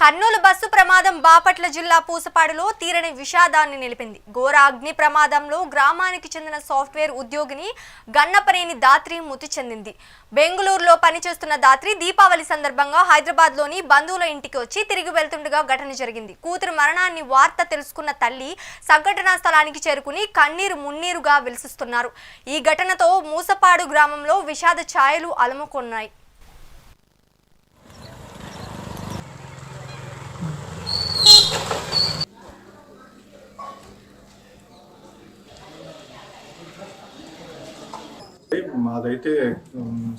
Kurnool bus ప్రమాదం బాపట్ల జిల్లా పూసపాడులో తీరని విషాదాన్ని నిలిపింది. ఘోర అగ్ని ప్రమాదంలో గ్రామానికి చెందిన సాఫ్ట్వేర్ ఉద్యోగిని గన్నపనేని దాత్రి మృతి చెందింది. బెంగళూరులో పనిచేస్తున్న దాత్రి దీపావళి సందర్భంగా హైదరాబాద్లోని బంధువుల ఇంటికి వచ్చి తిరిగి వెళ్తుండగా ఘటన జరిగింది. కూతురు మరణాన్ని వార్త తెలుసుకున్న తల్లి సంఘటనా స్థలానికి చేరుకుని కన్నీరు మున్నీరుగా విలసిస్తున్నారు. ఈ ఘటనతో మూసపాడు గ్రామంలో విషాద ఛాయలు అలముకున్నాయి. మాదైతే ఉమ్,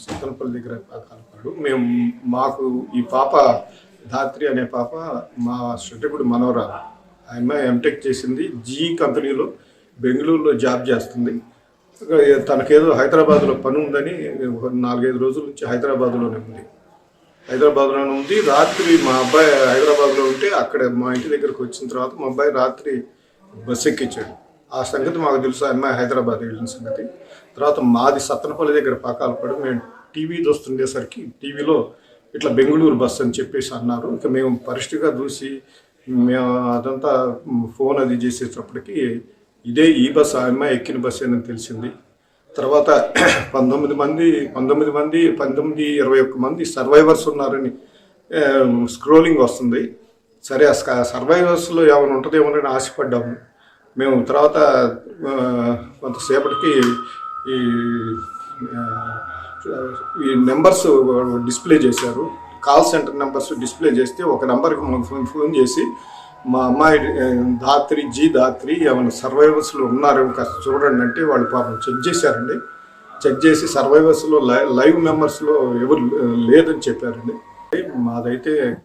దగ్గర కలపాడు మేము మాకు ఈ పాప ధాత్రి అనే పాప మా శ్రద్ధకుడు మనవరాలు ఆమె ఎంటెక్ చేసింది జీ కంపెనీలో బెంగళూరులో జాబ్ చేస్తుంది. తనకేదో హైదరాబాద్లో పని ఉందని ఒక నాలుగైదు రోజుల నుంచి హైదరాబాద్లోనే ఉంది. హైదరాబాద్లోనే ఉంది. రాత్రి మా అబ్బాయి హైదరాబాద్లో ఉంటే అక్కడ మా ఇంటి దగ్గరకు వచ్చిన తర్వాత మా అబ్బాయి రాత్రి బస్ ఎక్కించాడు. ఆ సంగతి మాకు తెలుసు. ఆ అమ్మాయి హైదరాబాద్ వెళ్ళిన సంగతి. తర్వాత మాది సత్తనపల్లి దగ్గర పాకాలు పడి. మేము టీవీ చూస్తుండేసరికి టీవీలో ఇట్లా బెంగళూరు బస్ అని చెప్పేసి అన్నారు. ఇంకా మేము పరిష్టిగా చూసి మేము అదంతా ఫోన్ అది చేసేటప్పటికి ఇదే ఈ బస్ ఆ అమ్మాయి ఎక్కిన బస్ అని తెలిసింది. తర్వాత పంతొమ్మిది మంది పంతొమ్మిది మంది పంతొమ్మిది ఇరవై ఒక్క మంది సర్వైవర్స్ ఉన్నారని స్క్రోలింగ్ వస్తుంది. సరే ఆ సర్వైవర్స్లో ఏమైనా ఉంటుందేమోనని ఆశపడ్డాము. మేము తర్వాత కొంతసేపటికి ఈ ఈ నెంబర్స్ డిస్ప్లే చేశారు. కాల్ సెంటర్ నెంబర్స్ డిస్ప్లే చేస్తే ఒక నెంబర్కి మాకు ఫోన్ ఫోన్ చేసి మా అమ్మాయి దాత్రి ధాత్రి జీ ధాత్రి ఏమైనా సర్వైవర్స్లో ఉన్నారేమో కాస్త చూడండి అంటే వాళ్ళు పాపం చెక్ చేశారండి. చెక్ చేసి సర్వైవర్స్లో లైవ్ మెంబర్స్లో ఎవరు లేదని చెప్పారండి. మాదైతే